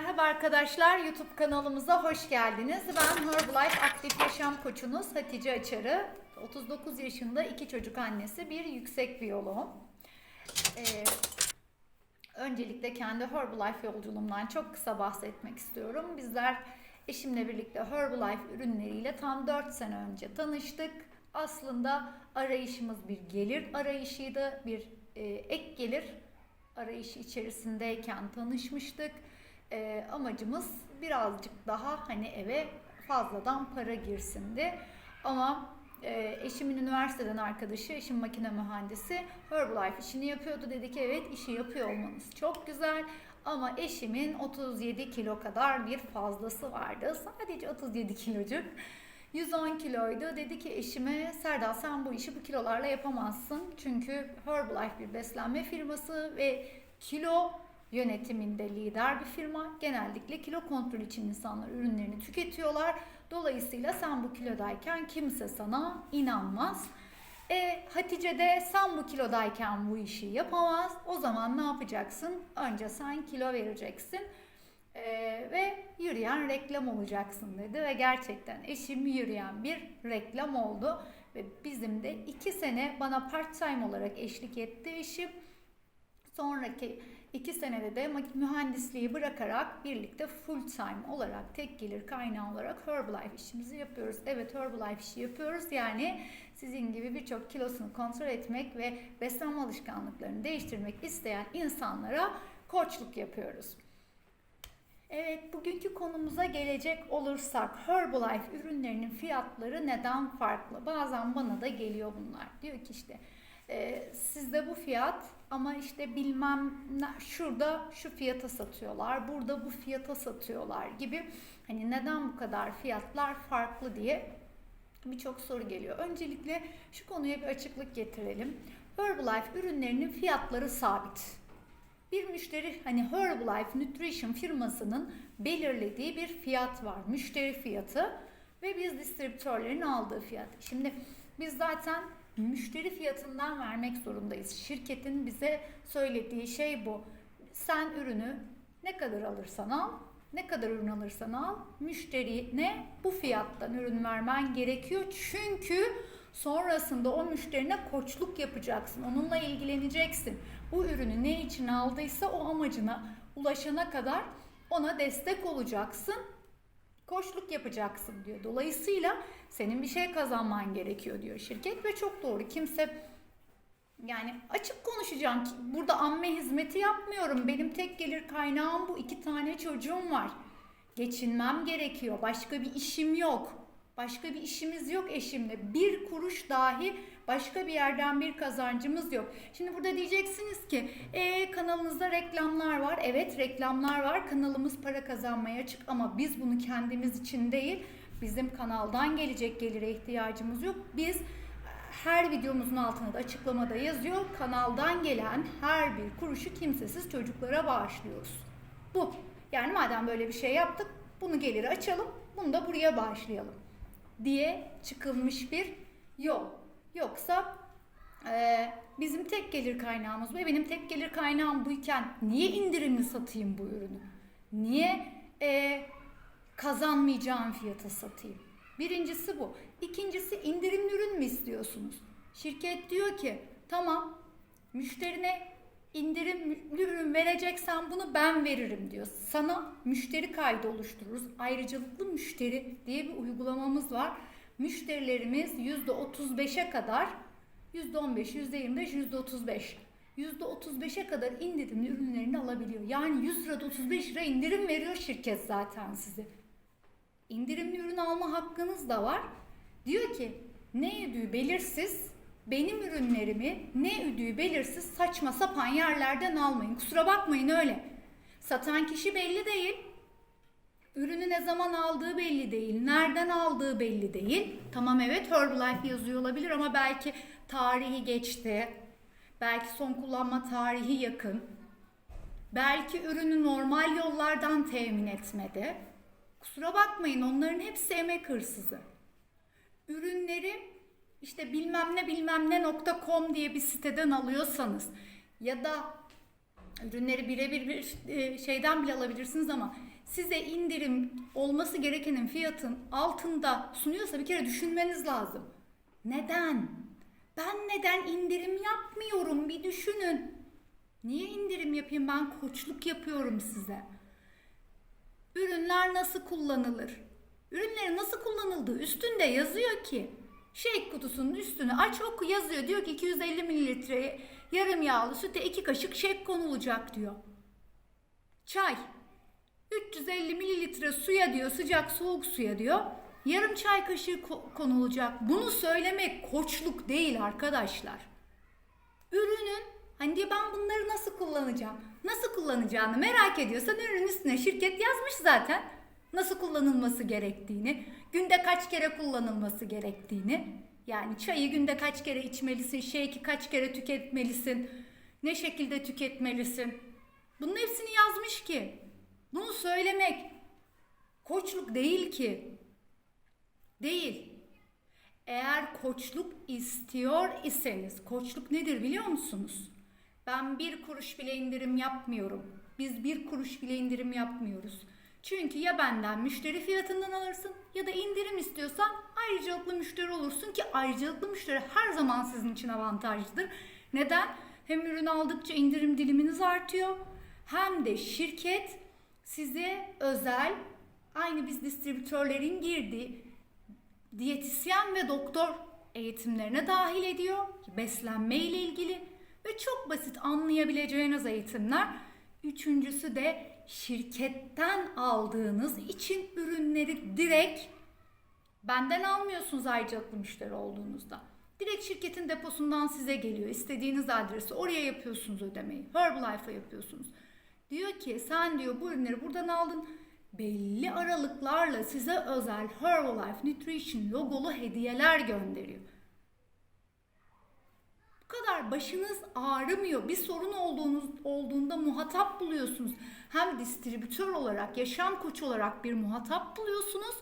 Merhaba arkadaşlar, YouTube kanalımıza hoş geldiniz. Ben Herbalife Aktif Yaşam Koçunuz Hatice Açarı. 39 yaşında iki çocuk annesi, bir yüksek biyoloğum. Ee, öncelikle kendi Herbalife yolculuğumdan çok kısa bahsetmek istiyorum. Bizler eşimle birlikte Herbalife ürünleriyle tam 4 sene önce tanıştık. Aslında arayışımız bir gelir arayışıydı, bir e, ek gelir arayışı içerisindeyken tanışmıştık. Ee, amacımız birazcık daha hani eve fazladan para girsindi. Ama e, eşimin üniversiteden arkadaşı, eşim makine mühendisi Herbalife işini yapıyordu. Dedi ki evet işi yapıyor olmanız çok güzel. Ama eşimin 37 kilo kadar bir fazlası vardı. Sadece 37 kilocuk. 110 kiloydu. Dedi ki eşime Serdar sen bu işi bu kilolarla yapamazsın. Çünkü Herbalife bir beslenme firması ve kilo yönetiminde lider bir firma. Genellikle kilo kontrol için insanlar ürünlerini tüketiyorlar. Dolayısıyla sen bu kilodayken kimse sana inanmaz. E, Hatice de sen bu kilodayken bu işi yapamaz. O zaman ne yapacaksın? Önce sen kilo vereceksin. Ee, ve yürüyen reklam olacaksın dedi ve gerçekten eşim yürüyen bir reklam oldu ve bizim de iki sene bana part time olarak eşlik etti eşim. Sonraki iki senede de mühendisliği bırakarak birlikte full time olarak tek gelir kaynağı olarak Herbalife işimizi yapıyoruz. Evet Herbalife işi yapıyoruz yani sizin gibi birçok kilosunu kontrol etmek ve beslenme alışkanlıklarını değiştirmek isteyen insanlara koçluk yapıyoruz. Evet, bugünkü konumuza gelecek olursak Herbalife ürünlerinin fiyatları neden farklı? Bazen bana da geliyor bunlar. Diyor ki işte e, sizde bu fiyat ama işte bilmem şurada şu fiyata satıyorlar, burada bu fiyata satıyorlar gibi. Hani neden bu kadar fiyatlar farklı diye birçok soru geliyor. Öncelikle şu konuya bir açıklık getirelim. Herbalife ürünlerinin fiyatları sabit. Bir müşteri hani Herbalife Nutrition firmasının belirlediği bir fiyat var. Müşteri fiyatı ve biz distribütörlerin aldığı fiyat. Şimdi biz zaten müşteri fiyatından vermek zorundayız. Şirketin bize söylediği şey bu. Sen ürünü ne kadar alırsan al, ne kadar ürün alırsan al, müşterine bu fiyattan ürün vermen gerekiyor. Çünkü sonrasında o müşterine koçluk yapacaksın. Onunla ilgileneceksin. Bu ürünü ne için aldıysa o amacına ulaşana kadar ona destek olacaksın. Koçluk yapacaksın diyor. Dolayısıyla senin bir şey kazanman gerekiyor diyor şirket ve çok doğru. Kimse yani açık konuşacağım. Burada amme hizmeti yapmıyorum. Benim tek gelir kaynağım bu. iki tane çocuğum var. Geçinmem gerekiyor. Başka bir işim yok. Başka bir işimiz yok eşimle. Bir kuruş dahi başka bir yerden bir kazancımız yok. Şimdi burada diyeceksiniz ki e, kanalınızda reklamlar var. Evet reklamlar var. Kanalımız para kazanmaya açık ama biz bunu kendimiz için değil bizim kanaldan gelecek gelire ihtiyacımız yok. Biz her videomuzun altında da açıklamada yazıyor. Kanaldan gelen her bir kuruşu kimsesiz çocuklara bağışlıyoruz. Bu. Yani madem böyle bir şey yaptık bunu geliri açalım. Bunu da buraya bağışlayalım diye çıkılmış bir yol. Yoksa e, bizim tek gelir kaynağımız ve benim tek gelir kaynağım buyken niye indirimli satayım bu ürünü? Niye e, kazanmayacağım fiyata satayım? Birincisi bu. İkincisi indirimli ürün mü istiyorsunuz? Şirket diyor ki tamam müşterine indirimli ürün vereceksen bunu ben veririm diyor. Sana müşteri kaydı oluştururuz. Ayrıcalıklı müşteri diye bir uygulamamız var. Müşterilerimiz %35'e kadar %15, %25, %35 %35'e kadar indirimli ürünlerini alabiliyor. Yani 100 lirada 35 lira indirim veriyor şirket zaten size. İndirimli ürün alma hakkınız da var. Diyor ki ne ödüğü belirsiz benim ürünlerimi ne ödüğü belirsiz saçma sapan yerlerden almayın. Kusura bakmayın öyle. Satan kişi belli değil. Ürünü ne zaman aldığı belli değil. Nereden aldığı belli değil. Tamam evet Herbalife yazıyor olabilir ama belki tarihi geçti. Belki son kullanma tarihi yakın. Belki ürünü normal yollardan temin etmedi. Kusura bakmayın onların hepsi emek hırsızı. Ürünleri işte bilmem ne bilmem ne nokta com diye bir siteden alıyorsanız ya da ürünleri birebir bir e, şeyden bile alabilirsiniz ama size indirim olması gerekenin fiyatın altında sunuyorsa bir kere düşünmeniz lazım. Neden? Ben neden indirim yapmıyorum bir düşünün. Niye indirim yapayım? Ben koçluk yapıyorum size. Ürünler nasıl kullanılır? Ürünlerin nasıl kullanıldığı üstünde yazıyor ki. Shake kutusunun üstüne aç oku yazıyor. Diyor ki 250 mililitre yarım yağlı süte 2 kaşık shake konulacak diyor. Çay 350 mililitre suya diyor sıcak soğuk suya diyor. Yarım çay kaşığı ko- konulacak. Bunu söylemek koçluk değil arkadaşlar. Ürünün hani diyor ben bunları nasıl kullanacağım? Nasıl kullanacağını merak ediyorsan ürünün üstüne şirket yazmış zaten. Nasıl kullanılması gerektiğini, günde kaç kere kullanılması gerektiğini. Yani çayı günde kaç kere içmelisin, shake'i kaç kere tüketmelisin, ne şekilde tüketmelisin. Bunun hepsini yazmış ki. Bunu söylemek koçluk değil ki. Değil. Eğer koçluk istiyor iseniz, koçluk nedir biliyor musunuz? Ben bir kuruş bile indirim yapmıyorum. Biz bir kuruş bile indirim yapmıyoruz. Çünkü ya benden müşteri fiyatından alırsın ya da indirim istiyorsan ayrıcalıklı müşteri olursun ki ayrıcalıklı müşteri her zaman sizin için avantajlıdır. Neden? Hem ürün aldıkça indirim diliminiz artıyor hem de şirket size özel aynı biz distribütörlerin girdiği diyetisyen ve doktor eğitimlerine dahil ediyor. Beslenme ile ilgili ve çok basit anlayabileceğiniz eğitimler. Üçüncüsü de şirketten aldığınız için ürünleri direkt benden almıyorsunuz ayrıcalıklı müşteri olduğunuzda. Direkt şirketin deposundan size geliyor. İstediğiniz adresi oraya yapıyorsunuz ödemeyi. Herbalife'a yapıyorsunuz. Diyor ki sen diyor bu ürünleri buradan aldın. Belli aralıklarla size özel Herbalife Nutrition logolu hediyeler gönderiyor. Bu kadar başınız ağrımıyor. Bir sorun olduğunuz olduğunda muhatap buluyorsunuz. Hem distribütör olarak, yaşam koçu olarak bir muhatap buluyorsunuz.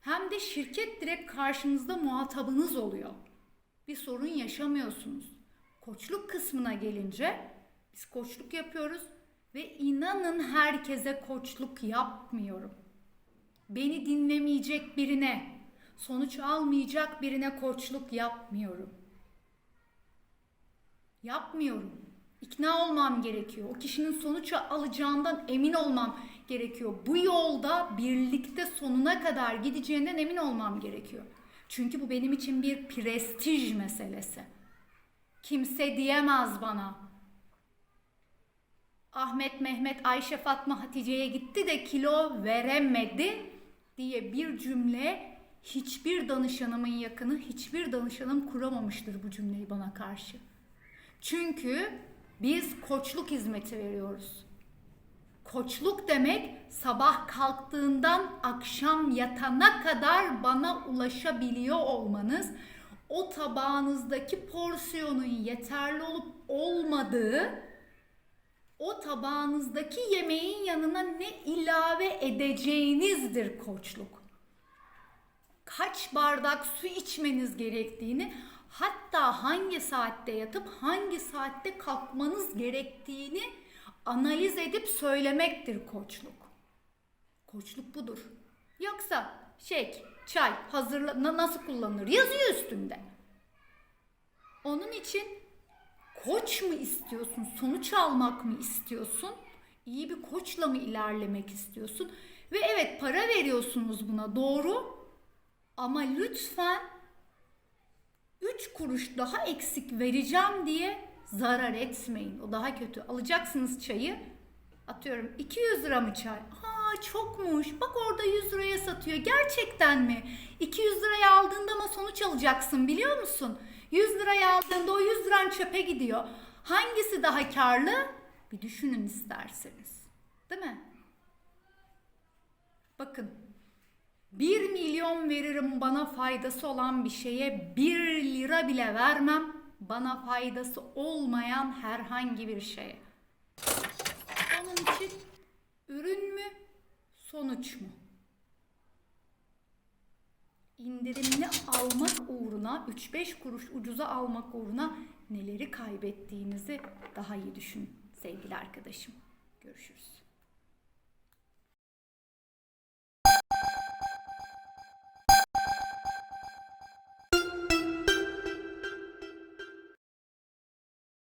Hem de şirket direkt karşınızda muhatabınız oluyor. Bir sorun yaşamıyorsunuz. Koçluk kısmına gelince biz koçluk yapıyoruz ve inanın herkese koçluk yapmıyorum. Beni dinlemeyecek birine, sonuç almayacak birine koçluk yapmıyorum. Yapmıyorum. İkna olmam gerekiyor. O kişinin sonuç alacağından emin olmam gerekiyor. Bu yolda birlikte sonuna kadar gideceğinden emin olmam gerekiyor. Çünkü bu benim için bir prestij meselesi. Kimse diyemez bana. Ahmet, Mehmet, Ayşe, Fatma, Hatice'ye gitti de kilo veremedi diye bir cümle hiçbir danışanımın yakını, hiçbir danışanım kuramamıştır bu cümleyi bana karşı. Çünkü biz koçluk hizmeti veriyoruz. Koçluk demek sabah kalktığından akşam yatana kadar bana ulaşabiliyor olmanız, o tabağınızdaki porsiyonun yeterli olup olmadığı, o tabağınızdaki yemeğin yanına ne ilave edeceğinizdir koçluk. Kaç bardak su içmeniz gerektiğini, hatta hangi saatte yatıp hangi saatte kalkmanız gerektiğini analiz edip söylemektir koçluk. Koçluk budur. Yoksa şey, çay hazırla na- nasıl kullanılır yazıyor üstünde. Onun için koç mu istiyorsun, sonuç almak mı istiyorsun, iyi bir koçla mı ilerlemek istiyorsun? Ve evet para veriyorsunuz buna doğru ama lütfen 3 kuruş daha eksik vereceğim diye zarar etmeyin. O daha kötü. Alacaksınız çayı. Atıyorum 200 lira mı çay? Aa çokmuş. Bak orada 100 liraya satıyor. Gerçekten mi? 200 liraya aldığında ama sonuç alacaksın biliyor musun? 100 liraya aldığında o 100 liran çöpe gidiyor. Hangisi daha karlı? Bir düşünün isterseniz. Değil mi? Bakın 1 milyon veririm bana faydası olan bir şeye 1 lira bile vermem bana faydası olmayan herhangi bir şeye. Onun için ürün mü, sonuç mu? İndirimli almak uğruna 3-5 kuruş ucuza almak uğruna neleri kaybettiğinizi daha iyi düşünün sevgili arkadaşım. Görüşürüz.